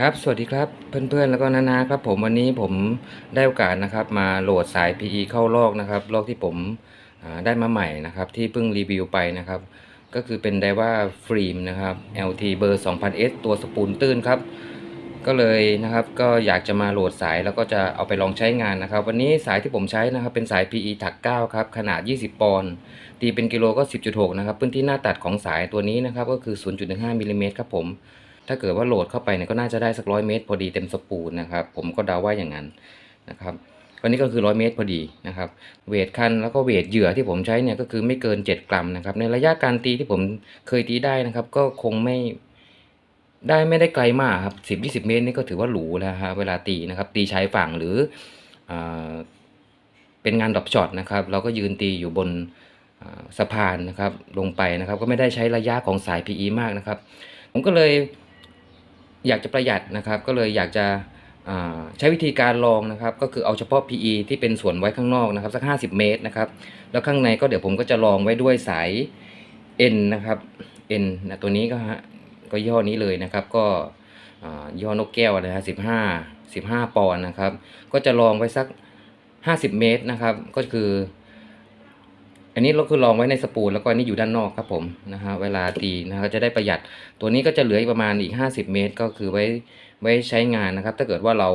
ครับ สวัสดีครับเพื่อนๆแล้วก็นานาครับผมวันนี้ผมได้โอกาสนะครับมาโหลดสาย PE เข้าลอกนะครับลอกที่ผมได้มาใหม่นะครับที่เพิ่งรีวิวไปนะครับ ก็คือเป็นไดว่าฟิล์มนะครับ LT เบอร์ 2000S ตัวสปูลตื้นครับ ก็เลยนะครับก็อยากจะมาโหลดสายแล้วก็จะเอาไปลองใช้งานนะครับ วันนี้สายที่ผมใช้นะครับเป็นสาย PE ถัก 9 ครับขนาด 20 ปอนด์ตีเป็นกิโลก็ 10.6 นะครับพื้นที่หน้าตัดของสายตัวนี้นะครับก็คือ 0.15มิลลิเมตรครับผม ถ้าเกิดว่าโหลดเข้าไปเนี่ยก็น่าจะได้สักร้อยเมตร พอดีเต็มสปูลนะครับผมก็เดาว่าอย่างนั้นนะครับวันนี้ก็คือร้อยเมตรพอดีนะครับ เวทคันแล้วก็เวทเหยื่อที่ผมใช้เนี่ยก็คือไม่เกิน 7 กรัมนะครับ ในระยะการตีที่ผมเคยตีได้นะครับ ก็คงไม่ได้ไม่ได้ไกลมากครับสิบยี่สิบเมตรนี่ก็ถือว่าหรูแล้วฮะเวลาตีนะครับ ตีชายฝั่งหรืออาเป็นงานดรอปช็อตนะครับ เราก็ยืนตีอยู่บนอ่าสะพานนะครับลงไปนะครับ ก็ไม่ได้ใช้ระยะของสาย PE มากนะครับ ผมก็เลย อยากจะประหยัดนะครับ ก็เลยอยากจะใช้วิธีการลองนะครับ ก็คือเอาเฉพาะ PE ที่เป็นส่วนไว้ข้างนอกนะครับ สัก 50 เมตรนะครับ แล้วข้างในก็เดี๋ยวผมก็จะลองไว้ด้วยสาย N นะครับ N นะตัวนี้ก็ฮะก็ย่ห้อนี้เลยนะครับ ก็ย่อนกแก้วนะฮะสิบห้าสิบห้าปอนด์นะครับ ก็จะลองไว้สัก 50 เมตรนะครับ ก็คือ อันนี้เราคือลองไว้ในสปูลแล้วก็อันนี้อยู่ด้านนอกครับผมนะฮะเวลาตีนะก็จะได้ประหยัด ตัวนี้ก็จะเหลืออีกประมาณอีก 50 เมตร ก็คือไว้ไว้ใช้งานนะครับ ถ้าเกิดว่าเรา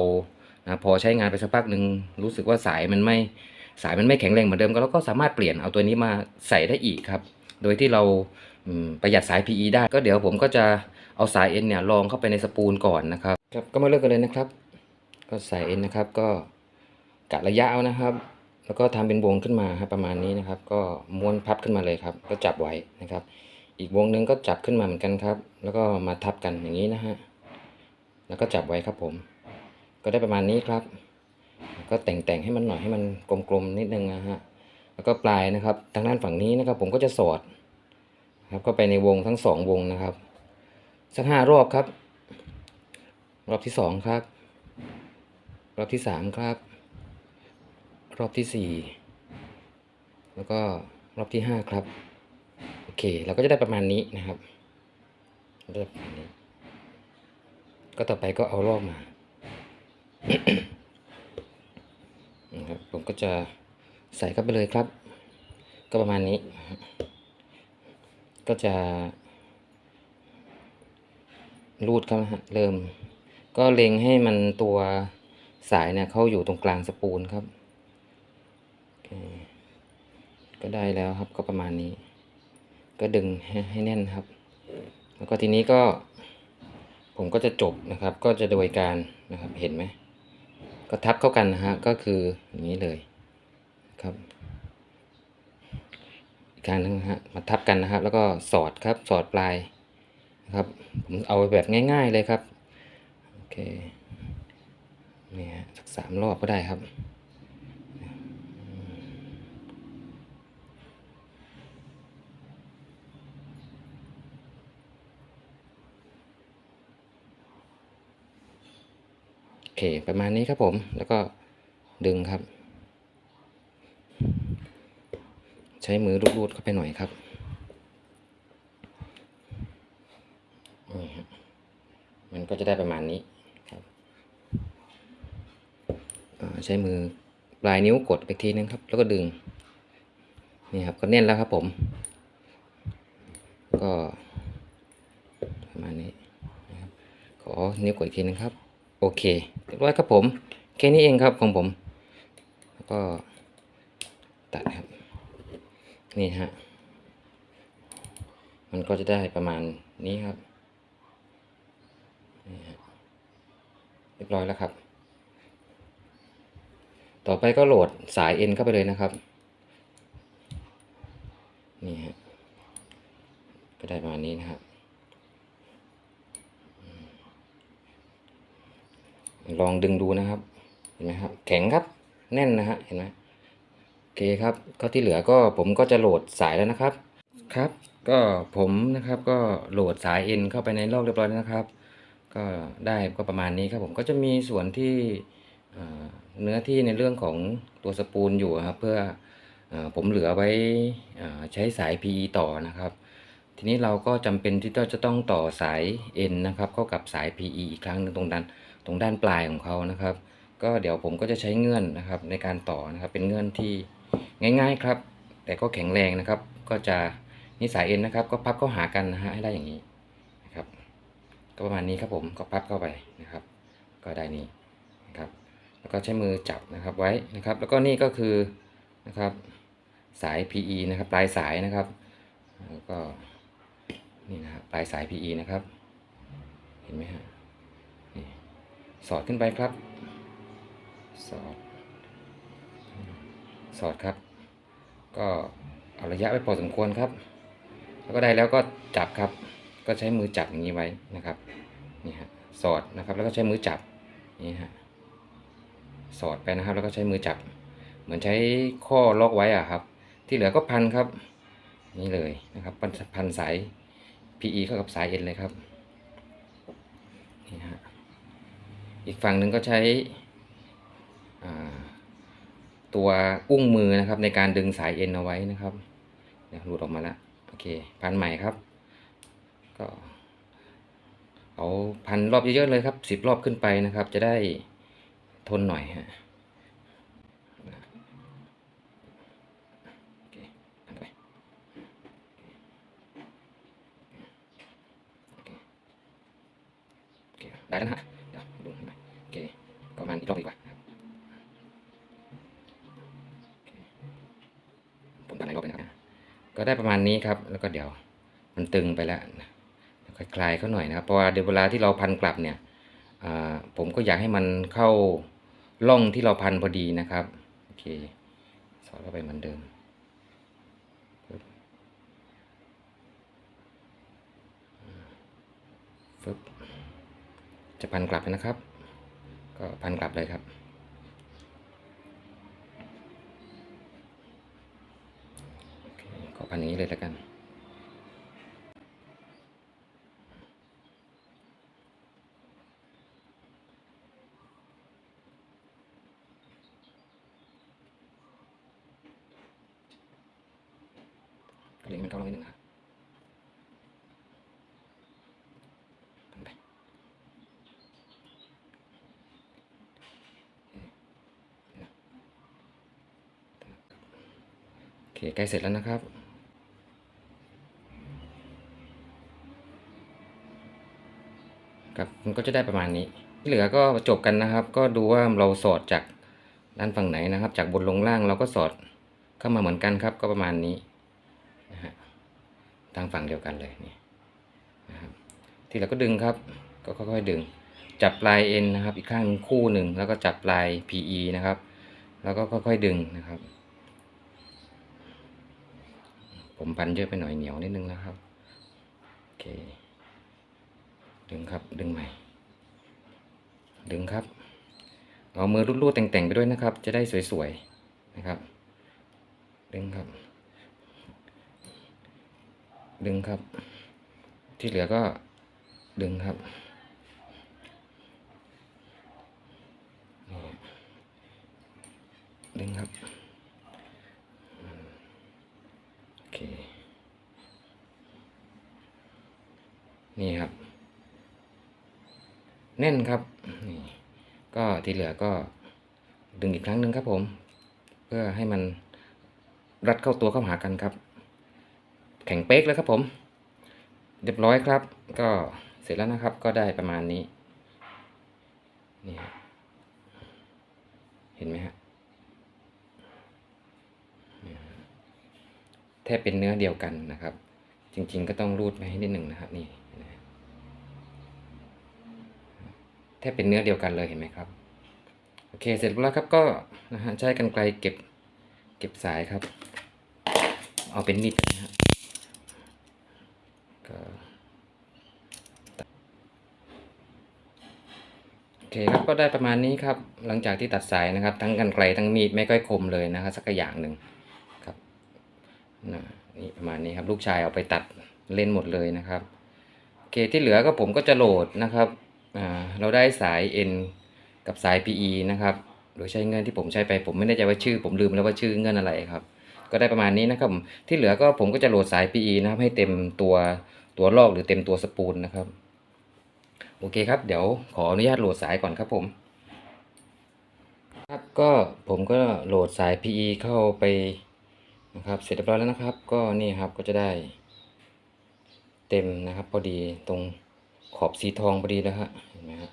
นะพอใช้งานไปสักพักหนึ่งรู้สึกว่าสายมันไม่สายมันไม่แข็งแรงเหมือนเดิมก็เราก็สามารถเปลี่ยนเอาตัวนี้มาใส่ได้อีกครับ โดยที่เราประหยัดสาย PE ได้ ก็เดี๋ยวผมก็จะเอาสาย N เนี่ยลองเข้าไปในสปูลก่อนนะครับครับก็มาเริ่มกันเลยนะครับ ก็สาย N นะครับก็กะระยะเอานะครับ แล้วก็ทำเป็นวงขึ้นมาครับประมาณนี้นะครับ ก็ม้วนพับขึ้นมาเลยครับ ก็จับไว้นะครับ อีกวงหนึ่งก็จับขึ้นมาเหมือนกันครับ แล้วก็มาทับกันอย่างนี้นะฮะแล้วก็จับไว้ครับผม ก็ได้ประมาณนี้ครับ ก็แต่งแต่งให้มันหน่อยให้มันกลมๆนิดนึงนะฮะแล้วก็ปลายนะครับทางด้านฝั่งนี้นะครับ ผมก็จะสอดครับเข้าไปในวงทั้งสองวงนะครับสักห้ารอบครับ รอบที่สองครับ รอบที่สามครับ รอบที่สี่แล้วก็รอบที่ห้าครับ โอเค เราก็จะได้ประมาณนี้นะครับระมนี้ก็ต่อไปก็เอารอบมานะครับผมก็จะใส่เข้าไปเลยครับ ก็ประมาณนี้ ก็จะ รูดครับเริ่ม ก็เล็งให้มันตัวสายเนี่ยเข้าอยู่ตรงกลางสปูลครับ เคก็ได้แล้วครับก็ประมาณนี้ ก็ดึงให้ให้แน่นครับ แล้วก็ทีนี้ก็ ผมก็จะจบนะครับ ก็จะโดยการนะครับเห็นไหมก็ทับเข้ากันนะฮะก็คืออย่างนี้เลยครับอีการนึงนะฮะมาทับกันนะครับ แล้วก็สอดครับสอดปลายนะครับ ผมเอาแบบง่าย ๆเลยครับโอเคนี่ฮะสักสามรอบก็ได้ครับ โอ เค ประมาณนี้ครับผม แล้วก็ดึงครับ ใช้มือรูดๆเข้าไปหน่อยครับนี่ฮะมันก็จะได้ประมาณนี้ครับใช้มือปลายนิ้วกดไปทีนึงครับ แล้วก็ดึง นี่ครับก็แน่นแล้วครับผม ก็ประมาณนี้นะครับขอนิ้วกดอีกทีนึงครับ โอเคเรียบร้อยครับผม แค่นี้เองครับของผม แล้วก็ตัดครับ นี่ฮะ มันก็จะได้ประมาณนี้ครับนี่ฮะเรียบร้อยแล้วครับ ต่อไปก็โหลดสายเอ็นเข้าไปเลยนะครับ นี่ฮะ ก็ได้ประมาณนี้นะครับ ลองดึงดูนะครับเห็นไหมครับแข็งครับแน่นนะฮะเห็นไหมโอเคครับก็ที่เหลือก็ผมก็จะโหลดสายแล้วนะครับครับ ก็ผมนะครับก็โหลดสายเอ็นเข้าไปในลอกเรียบร้อยแล้วนะครับ ก็ได้ก็ประมาณนี้ครับผมก็จะมีส่วนที่เนื้อที่ในเรื่องของตัวสปูลอยู่ครับ เพื่ออผมเหลือไว้ใช้สาย PE ต่อนะครับ ทีนี้เราก็จำเป็นที่จะต้องต่อสาย N นะครับ เข้ากับสาย PE อีกครั้งหนึ่งตรงด้น ตรงด้านปลายของเขานะครับ ก็เดี๋ยวผมก็จะใช้เงื่อนนะครับในการต่อนะครับเป็นเงื่อนที่ง่าย ๆครับ แต่ก็แข็งแรงนะครับ ก็จะนี่สาย N นนะครับ ก็พับเข้าหากันนะฮะให้ได้อย่างนี้นะครับ ก็ประมาณนี้ครับผมก็พับเข้าไปนะครับ ก็ได้นี้นะครับแล้วก็ใช้มือจับนะครับไว้นะครับ แล้วก็นี่ก็คือนะครับสาย PE นะครับ ปลายสายนะครับ แล้วก็นี่นะครับปลายสาย PE นะครับ เห็นไหมฮะ สอดขึ้นไปครับ สอด สอดครับ ก็เอาระยะไว้พอสมควรครับ แล้วก็ได้แล้วก็จับครับ ก็ใช้มือจับอย่างนี้ไว้นะครับ นี่ฮะ สอดนะครับ แล้วก็ใช้มือจับ นี่ฮะ สอดไปนะครับ แล้วก็ใช้มือจับ เหมือนใช้ข้อล็อกไว้อะครับ ที่เหลือก็พันครับ นี่เลยนะครับ พันพันสาย PE เข้ากับสาย N เลยครับ นี่ฮะ อีกฝั่งหนึ่งก็ใช้ตัวอุ้งมือนะครับ ในการดึงสาย N เอาไว้นะครับเดี๋ยวหลุดออกมาแล้วโอเค พันใหม่ครับ ก็ เอาพันรอบเยอะๆเลยครับสิบรอบขึ้นไปนะครับ จะได้ทนหน่อยฮะได้แล้วนะ ประมาณอีกรอบดีกว่าครับผมทำหลายรอบเลยนะก็ได้ประมาณนี้ครับ แล้วก็เดี๋ยวมันตึงไปแล้วคลายเขาหน่อยนะครับเพราะว่าเดี๋ยวเวลาที่เราพันกลับเนี่ยผมก็อยากให้มันเข้าร่องที่เราพันพอดีนะครับโอเคสอดเข้าไปเหมือนเดิมปึ๊บฟึบจะพันกลับนะครับ ก็พันกลับเลยครับ ก็พันอย่างนี้เลยแล้วกัน ก็เล็งมันเข้าลงนิดนึงนะครับทำไปโอ เคใกล้เสร็จแล้วนะครับ ครับมันก็จะได้ประมาณนี้ ที่เหลือก็จบกันนะครับ ก็ดูว่าเราสอดจากด้านฝั่งไหนนะครับ จากบนลงล่างเราก็สอดเข้ามาเหมือนกันครับ ก็ประมาณนี้นะฮะทางฝั่งเดียวกันเลยนี่นะครับที่เราก็ดึงครับ ก็ค่อยๆดึง จับปลาย N นนะครับ อีกข้างหนึ่งคู่หนึ่งแล้วก็จับปลาย PE นะครับ แล้วก็ค่อยๆดึงนะครับ ผมพันเยอะไปหน่อยเหนียวนิดนึงนะครับ โอเค ดึงครับ ดึงใหม่ ดึงครับ เอามือรูดๆแต่งๆไปด้วยนะครับ จะได้สวยๆนะครับ ดึงครับ ดึงครับ ที่เหลือก็ดึงครับดึงครับอืมโอเค นี่ครับ แน่นครับนี่ก็ที่เหลือก็ดึงอีกครั้งหนึ่งครับผม เพื่อให้มันรัดเข้าตัวเข้าหากันครับ แข็งเป๊กแล้วครับผม เรียบร้อยครับ ก็เสร็จแล้วนะครับก็ได้ประมาณนี้นี่เห็นไหมฮะนี่ฮะแทบเป็นเนื้อเดียวกันนะครับ จริงๆก็ต้องรูดไปให้นิดหนึ่งนะครับนี่นะฮะ แทบเป็นเนื้อเดียวกันเลยเห็นไหมครับ โอเคเสร็จแล้วครับก็นะฮะใช้กรรไกรเก็บเก็บสายครับ เอาเป็นนิดนะฮะก็โอเคครับก็ได้ประมาณนี้ครับ หลังจากที่ตัดสายนะครับ ทั้งกันไกลทั้งมีดไม่ค่อยคมเลยนะครับสักอย่างหนึ่งครับนะนี่ประมาณนี้ครับ ลูกชายเอาไปตัดเล่นหมดเลยนะครับโอเคที่เหลือก็ผมก็จะโหลดนะครับ เราได้สาย N กับสาย PE นะครับ โดยใช้เงื่อนที่ผมใช้ไปผมไม่แน่ใจว่าชื่อ ผมลืมแล้วว่าชื่อเงื่อนอะไรครับ ก็ได้ประมาณนี้นะครับที่เหลือก็ผมก็จะโหลดสาย PE นะครับให้เต็มตัวตัวลอกหรือเต็มตัวสปูลนะครับ โอเคครับ เดี๋ยวขออนุญาตโหลดสายก่อนครับผมครับก็ผมก็โหลดสาย PE เข้าไปนะครับเสร็จเรียบร้อยแล้วนะครับ ก็นี่ครับก็จะได้เต็มนะครับ พอดีตรง ขอบสีทองพอดีแล้วฮะเห็นไหมฮะ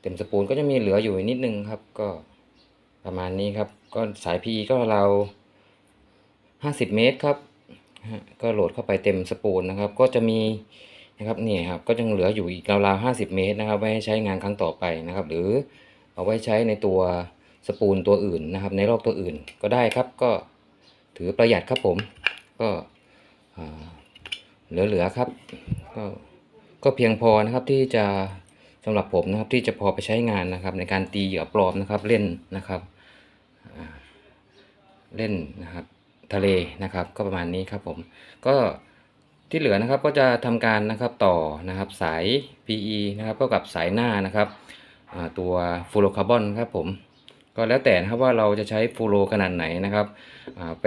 เต็มสปูลก็จะมีเหลืออยู่นิดนึงครับ ก็ประมาณนี้ครับ ก็สาย PE ก็เราห้าสิบเมตรครับก็โหลดเข้าไปเต็มสปูลนะครับ ก็จะมีนะครับนี่ครับก็ยังเหลืออยู่อีกราวๆห้าสิบเมตรนะครับไว้ใช้งานครั้งต่อไปนะครับ หรือเอาไว้ใช้ในตัวสปูลตัวอื่นนะครับ ในรอบตัวอื่นก็ได้ครับก็ถือประหยัดครับผมก็เหลือๆครับ ก็ ก็เพียงพอนะครับที่จะสำหรับผมนะครับที่จะพอไปใช้งานนะครับ ในการตีเหยื่อปลอมนะครับเล่นนะครับเล่นนะครับทะเลนะครับ ก็ประมาณนี้ครับผมก็ที่เหลือนะครับก็จะทำการนะครับต่อนะครับสาย PE นะครับก็กับสายหน้านะครับตัวฟูโรคาร์บอนครับผมก็แล้วแต่นะครับว่าเราจะใช้ฟูโรขนาดไหนนะครับไป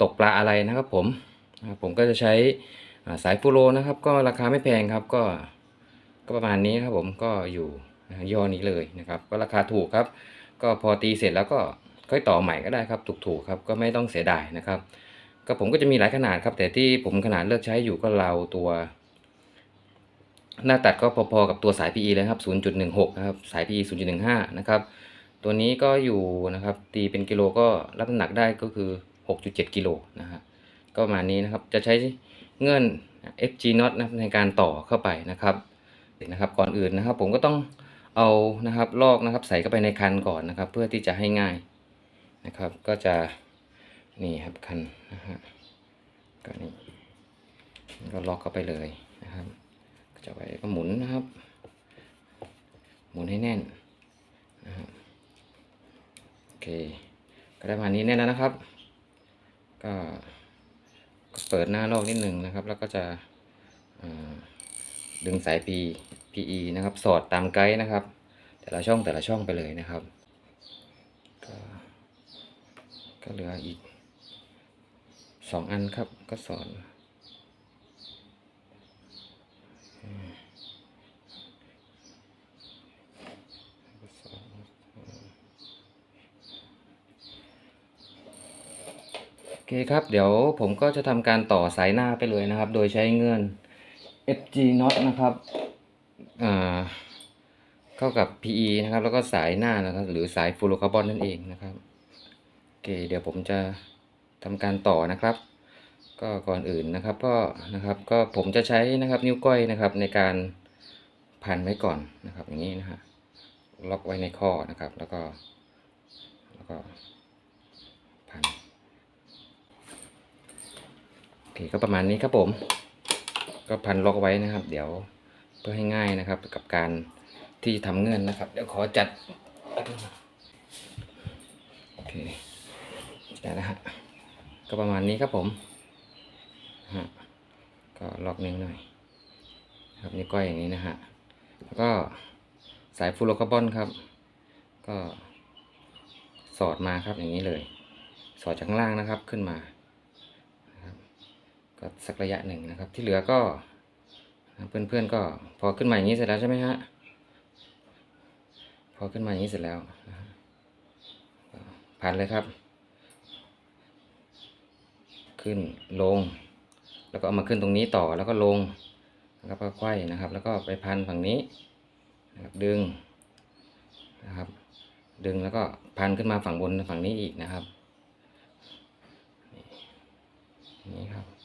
ตกปลาอะไรนะครับผมผมก็จะใช้ สายฟูโรนะครับก็ราคาไม่แพงครับก็ก็ประมาณนี้ครับผมก็อยู่ย่อนี้เลยนะครับ ก็ราคาถูกครับ ก็พอตีเสร็จแล้วก็ค่อยต่อใหม่ก็ได้ครับ ถูกๆครับก็ไม่ต้องเสียดายนะครับ ก็ผมก็จะมีหลายขนาดครับ แต่ที่ผมขนาดเลือกใช้อยู่ก็เราตัว หน้าตัดก็พอๆกับตัวสาย PE เลยครับ 0.16 นะครับ สาย PE 0.15 นะครับ ตัวนี้ก็อยู่นะครับ ตีเป็นกิโลก็รับน้ำหนักได้ก็คือ 6.7 กิโลนะฮะก็ประมาณนี้นะครับจะใช้ เงื่อน FG not นะในการต่อเข้าไปนะครับนะครับ ก่อนอื่นนะครับ ผมก็ต้องเอานะครับลอกนะครับ ใส่เข้าไปในคันก่อนนะครับ เพื่อที่จะให้ง่ายนะครับ ก็จะนี่ครับคันนะฮะก็นี่ก็ล็อกเข้าไปเลยนะครับก็จะไว้ก็หมุนนะครับ หมุนให้แน่นนะครับโอเค ก็ได้ประมาณนี้แน่นแล้วนะครับ ก็ เปิดหน้าลอกนิดหนึ่งนะครับ แล้วก็จะดึงสาย P PE นะครับ สอดตามไกด์นะครับ แต่ละช่องแต่ละช่องไปเลยนะครับ ก็ก็เหลืออีกสองอันครับก็สอดอืมก็สอนโอ เคครับ เดี๋ยวผมก็จะทำการต่อสายหน้าไปเลยนะครับ โดยใช้เงื่อน FG knot นะครับอ่าเข้ากับ PE นะครับ แล้วก็สายหน้านะครับ หรือสายฟลูโรคาร์บอนนั่นเองนะครับโอเคเดี๋ยวผมจะทำการต่อนะครับ ก็ก่อนอื่นนะครับก็นะครับก็ผมจะใช้นะครับนิ้วก้อยนะครับในการพันไว้ก่อนนะครับ อย่างนี้นะฮะล็อกไว้ในข้อนะครับ แล้วก็แล้วก็พันโอ เคก็ประมาณนี้ครับผม ก็พันล็อกไว้นะครับ เดี๋ยวเพื่อให้ง่ายนะครับ กับการที่ทำเงื่อนนะครับ เดี๋ยวขอจัดโอเคได้แล้วฮะก็ประมาณนี้ครับผมฮะก็ล็อกนิ้วหน่อยครับนิ้วก้อยอย่างนี้นะฮะแล้วก็สายฟลูโรคาร์บอนครับ ก็สอดมาครับอย่างนี้เลย สอดจากข้างล่างนะครับขึ้นมา ก็สักระยะหนึ่งนะครับ ที่เหลือก็เพื่อนๆก็พอขึ้นมาอย่างนี้เสร็จแล้วใช่ไหมฮะพอขึ้นมาอย่างนี้เสร็จแล้วนะฮะก็พันเลยครับ ขึ้นลง แล้วก็เอามาขึ้นตรงนี้ต่อแล้วก็ลงแล้วก็ไขว้นะครับ แล้วก็ไปพันฝั่งนี้นะครับดึงนะครับ ดึงแล้วก็พันขึ้นมาฝั่งบนฝั่งนี้อีกนะครับนี่ครับ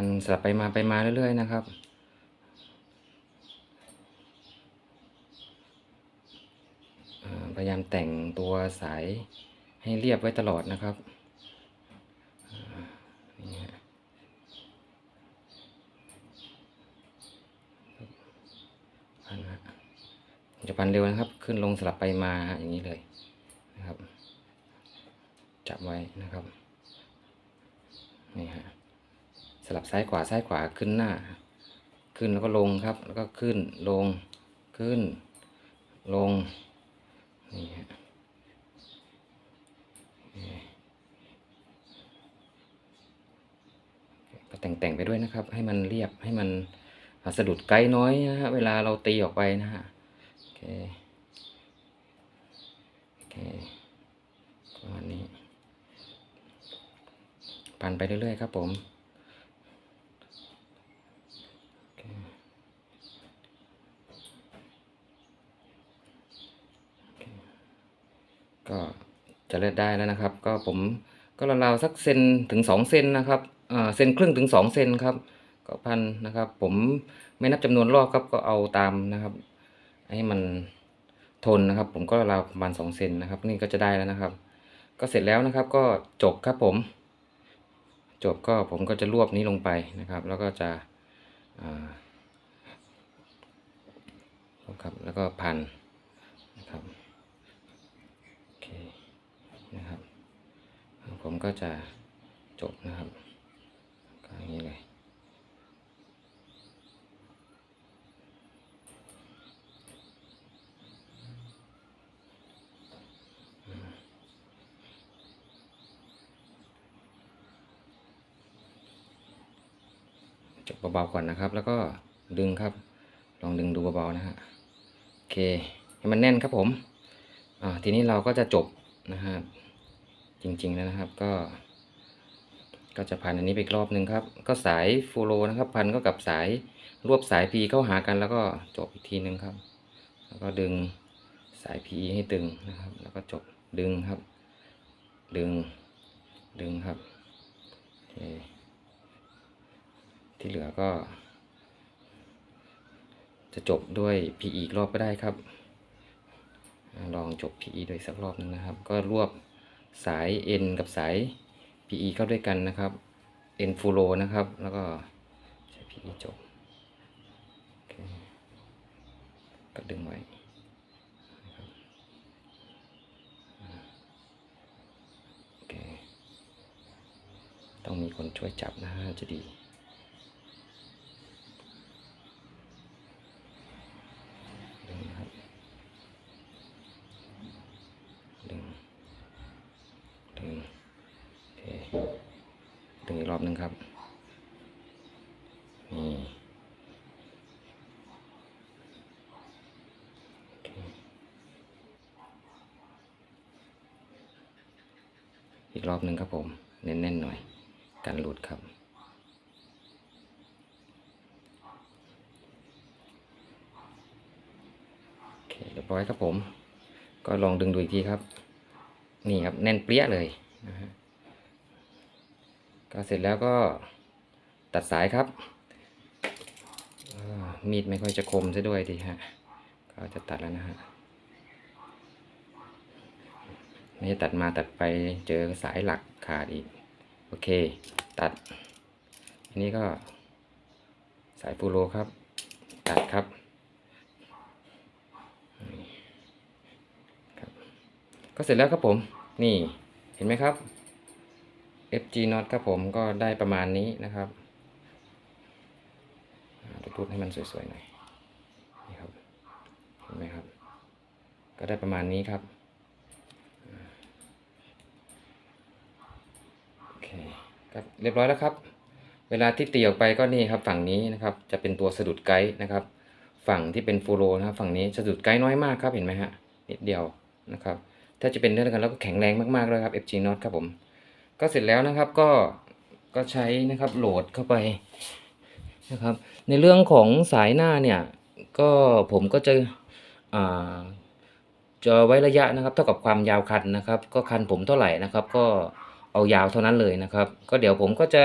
ันสลับไปมาไปมาเรื่อยๆนะครับ พยายามแต่งตัวสายให้เรียบไว้ตลอดนะครับจะพันเร็วนะครับ ขึ้นลงสลับไปมาอย่างนี้เลยนะครับ จับไว้นะครับ นี่ฮะ ลับซ้ายขวาซ้ายขวาขึ้นหน้า ขึ้นแล้วก็ลงครับ แล้วก็ขึ้นลงขึ้น ลงนี่ฮะก็แต่งๆไปด้วยนะครับ ให้มันเรียบให้มันสะดุดไกด์น้อยนะฮะเวลาเราตีออกไปนะฮะโอเคโอเคประมาณนี้พันไปเรื่อยๆครับผมโอเคโอเค ก็จะเลือดได้แล้วนะครับ ก็ผมก็ราวๆสักเซนถึงสองเซนนะครับเซนครึ่งถึงสองเซนครับก็พันนะครับ ผมไม่นับจำนวนรอบครับก็เอาตามนะครับ ให้มันทนนะครับ ผมก็ราวประมาณสองเซนนะครับ นี่ก็จะได้แล้วนะครับ ก็เสร็จแล้วนะครับ ก็จบครับผม จบก็ผมก็จะรวบนี้ลงไปนะครับ แล้วก็จะครับแล้วก็พันนะครับโอเคนะครับ ผม ก็จะจบนะครับก็อย่างนี้เลยจบเบาๆก่อนนะครับ แล้วก็ดึงครับ ลองดึงดูเบาๆนะฮะโอเคให้มันแน่นครับผมอ่าทีนี้เราก็จะจบนะฮะ จริงๆแล้วนะครับ ก็ ก็จะพันอันนี้ไปอีกรอบหนึ่งครับ ก็สายฟูโรนะครับ พันก็กับสายรวบสายพีเข้าหากันแล้วก็จบอีกทีหนึ่งครับ แล้วก็ดึงสายพีให้ตึงนะครับ แล้วก็จบดึงครับ ดึงดึงครับที่เหลือก็ จะจบด้วย PE อีกรอบก็ได้ครับ ลองจบ PE โดยสักรอบหนึงนะครับ ก็รวบ สาย N กับสาย PE เข้าด้วยกันนะครับ N full row นะครับ แล้วก็ใช้ PE จบโอเคก็ดึงไว้ต้องมีคนช่วยจับนะฮะจะดี ดึงนะครับ ดึง ดึง โอเค ดึงอีกรอบหนึ่งครับ นี่โอเค อบหนึ่งครับผม เน้นๆหน่อย กันหลุดครับ โอเคเรียบร้อยครับผม ก็ลองดึงดูอีกทีครับ นี่ครับแน่นเปรี้ยเลยนะฮะก็เสร็จแล้วก็ตัดสายครับ มีดไม่ค่อยจะคมซะด้วยดีฮะ ก็จะตัดแล้วนะฮะ ไม่ใช่ตัดมาตัดไปเจอสายหลักขาดอีก โอเค ตัด อันนี้ก็สายฟูโรครับ ตัดครับ ก็เสร็จแล้วครับผม นี่เห็นไหมครับ FG Not ครับผมก็ได้ประมาณนี้นะครับจะพูดให้มันสวยๆหน่อยนี่ครับเห็นไหมครับ ก็ได้ประมาณนี้ครับอ่าโอเครับเรียบร้อยแล้วครับ เวลาที่ตีออกไปก็นี่ครับฝั่งนี้นะครับ จะเป็นตัวสะดุดไกด์นะครับ ฝั่งที่เป็นฟูโรนะครับ ฝั่งนี้สะดุดไกด์น้อยมากครับเห็นไหมฮะนิดเดียวนะครับ ถ้าจะเป็นเรื่องกันแล้วก็แข็งแรงมากๆเลยครับ FG Not ครับผม ก็เสร็จแล้วนะครับก็ก็ใช้นะครับโหลดเข้าไปนะครับ ในเรื่องของสายหน้าเนี่ยก็ผมก็จะอ่าจะไว้ระยะนะครับ เท่ากับความยาวคันนะครับ ก็คันผมเท่าไหร่นะครับ ก็ เอายาวเท่านั้นเลยนะครับ ก็เดี๋ยวผมก็จะ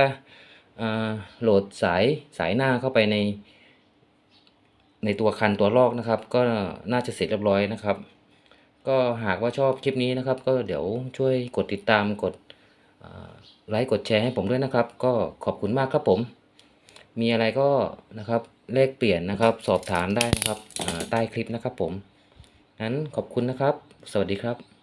โหลดสายสายหน้าเข้าไปใน ในตัวคันตัวลอกนะครับ ก็น่าจะเสร็จเรียบร้อยนะครับ ก็หากว่าชอบคลิปนี้นะครับ ก็เดี๋ยวช่วยกดติดตามกดไลค์กดแชร์ให้ผมด้วยนะครับ ก็ขอบคุณมากครับผม มีอะไรก็นะครับเลขเปลี่ยนนะครับ สอบถามได้นะครับใต้คลิปนะครับผมงั้นขอบคุณนะครับ สวัสดีครับ